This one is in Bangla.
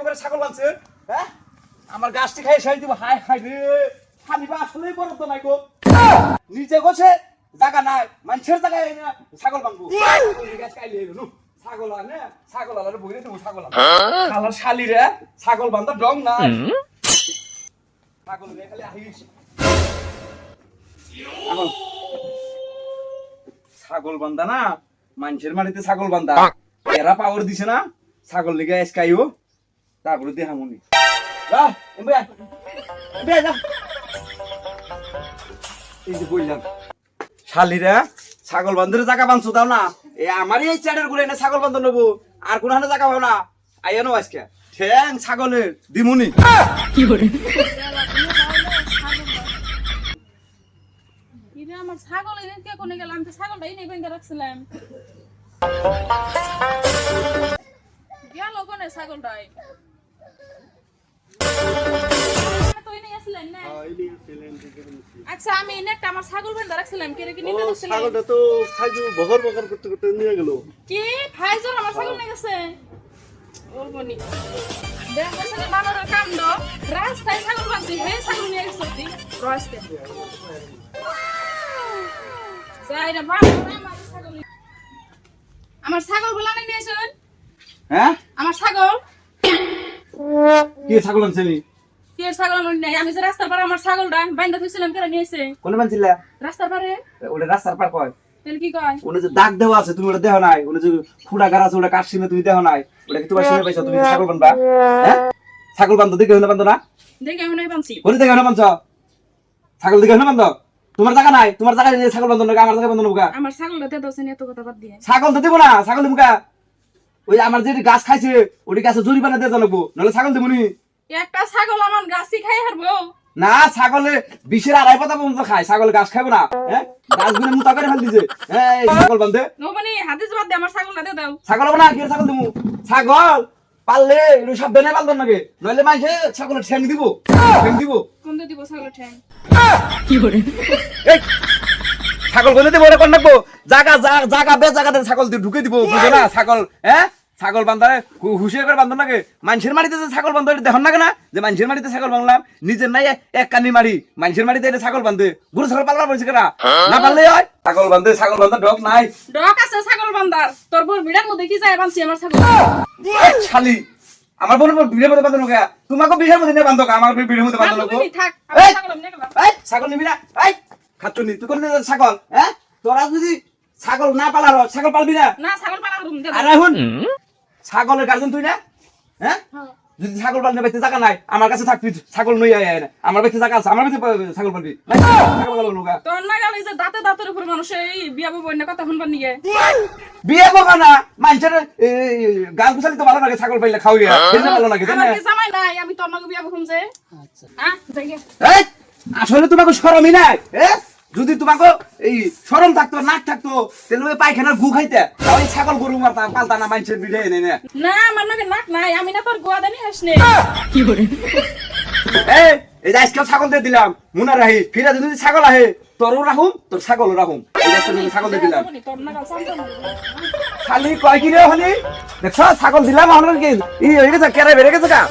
করে ছাগল বানছে হ্যাঁ? আমার গাছটি খাই দিব। হাই হাই রে। খালিবা আসলেই বড় তো নাই গো। গোছে, জায়গা নাই। মানুষের জায়গায় ছাগল বানবো। গাছ খালি ছাগল। বান্ধা না, মানুষের মাটিতে ছাগল বান্ধা এরা পাওয়ার দিছে না, ছাগল লিগে এসকাইও তারপরে দেহামনি এই যে বললাম শালিরা ছাগল বান্ধের জায়গা বান্ধছো দাও না। এ আমারই এই চ্যাটের করে এনে ছাগল বান্ধব নেব। আর কোন হানে জায়গা পাবো না। আইয়া নো আজকে। ঠ্যাং ছাগলের দিমুনি। কি ইরে আমার ছাগল এদিকে কোনে গেল? আমি তো ছাগলটাই নেই ভেঙে রাখছিলাম। গেল কোনে ছাগলটাই? আচ্ছা আমি একটা আমার ছাগল বেঁধে রাখছিলাম কে কি নিতে দিছিলেন ছাগলটা তো খাইজু বহর বকর করতে করতে নিয়ে গেল। কি? আমার ছাগল নিয়ে গেছে? কাণ্ড রাস্তায় ছাগল বাঁধছি হে ছাগল নিয়ে গেছে তুই রস্তে যাই রে বানর আমার ছাগল আমার ছাগল বলা নিয়ে নিয়েছেন হ্যাঁ? আমার ছাগল। কি ছাগল কি ছাগল আমার নেই? আমি যে রাস্তার পারে আমার ছাগলটা বাইন্দা থুইছিলাম কেন নিয়েছে কোনে বানছিলা? রাস্তার পারে ওটা রাস্তার পার কয়? তাহলে কি কয়? ওনে যে দাগ দেওয়া আছে তুমি ওটা দেহ নাই। ওনে যে ফুড়া গাড়া আছে ওটা কাটছিনে তুমি দেহ নাই। ওটা কি তোমার শুনে পাইছো? তুমি ছাগল বানবা? হ্যাঁ? ছাগল বান্ধ দেখে হলে বান্ধ না? দেখে আমি বানছি। কোনে দেখে হলে বান্ধ ছাগল দেখে হলে বান্ধ তোমার জায়গা নাই? তোমার নিয়ে ছাগল বান্ধ না আমার জায়গায় বান্ধ নৌকা? আমার ছাগলটা দিয়ে দোষে এত কথা বাদ দিয়ে। ছাগল তো দেবো না ছাগল? ওই আমার যে গাছ খাইছে ওটি গাছে জরিমানা দিয়ে জানাব নাহলে ছাগল দেবো একটা ছাগল আমার গাছি খাই হারবো। না ছাগলে বিশের আড়াই পাতা পর্যন্ত খায় ছাগল গাছ খাইবো না হ্যাঁ? গাছগুলো মুতা করে ফেল দিছে। হ্যাঁ এই ছাগল বান্ধে। হাতে আমার ছাগলটা দিয়ে দাও। ছাগল না কি ছাগল দেবো? ছাগল একটু সাবধানে পালবেন নাকি? নইলে মাইছে ছাগলের ঠ্যাং দিব ঠ্যাং দিব। কোন দিব ছাগলের ঠ্যাং? এই ছাগল বলে দেবো কোন রাখব জাগা জা- জাগা বে জাগাতে ছাগল দিয়ে ঢুকে দিব বুঝো না ছাগল হ্যাঁ? ছাগল বান্ধারে হুঁশিয়ার করে বান্ধব নাকি মানুষের মাটিতে যে ছাগল বান্ধব এটা দেখুন না কেনা? যে মানুষের মাটিতে ছাগল বাংলাম নিজের নাই এক কানি মারি মানুষের মাটিতে এটা ছাগল বান্ধে। গরু ছাগল পালবার বলছে কেনা? না পারলে হয়। ছাগল বান্ধে ছাগল বান্ধা ডক নাই। ডক আছে ছাগল বান্দার তোর বোর ভিড়ার মধ্যে কি যায় বানছি আমার ছাগল? শালি আমার বোনের বিড়ের মধ্যে বান্ধব নোকা তোমাকে বিড়ের মধ্যে নিয়ে বান্ধব আমার বিড়ের মধ্যে থাক এই! ছাগল নিবি না। এই খাচ্ছনি তুই কোন ছাগল? হ্যাঁ? তোরা যদি ছাগল না পালার ছাগল পালবি না? না ছাগল পালা রুম দে আর এখন? ছাগলের গার্জেন তুই না? হ্যাঁ? যদি ছাগল পালনে বাইতে জায়গা নাই আমার কাছে থাকবি ছাগল নই আয় না। আমার বাইতে জায়গা আছে আমার বাইতে ছাগল পালবি। তোর না গেল যে দাঁতে দাঁতের উপর মানুষ এই বিয়া বউ না কথা শুনবার নিয়ে বিয়ে বকা না মানুষের গাছ গুছালি তো ভালো লাগে ছাগল পাইলে খাওয়াই ভালো লাগে আমার কি নাই? আমি তোর নাকি বিয়া বউ শুনছে হ্যাঁ যাই গে। আসলে তোমাকে সরমই নাই এ? যদি তোমাকে এই সরম থাকতো নাক থাকতো তাহলে ওই পায়খানার গু খাইতে। তাহলে ছাগল গরু মারতা পালতা না মানুষের বিড়ে এনে না না আমার নাকি নাক নাই আমি না তোর গোয়া দানি হাসনে এই এই যে আজকাল ছাগল দিয়ে দিলাম মুনা রাহি ফিরে যদি ছাগল আহে তোরও রাখুম তোর ছাগলও রাখুম এই আজকাল ছাগল দিয়ে দিলাম। খালি কয় কি রে হলি? দেখছ ছাগল দিলাম আমার কি? ই হয়ে গেছে কেরে বেড়ে গেছে গা।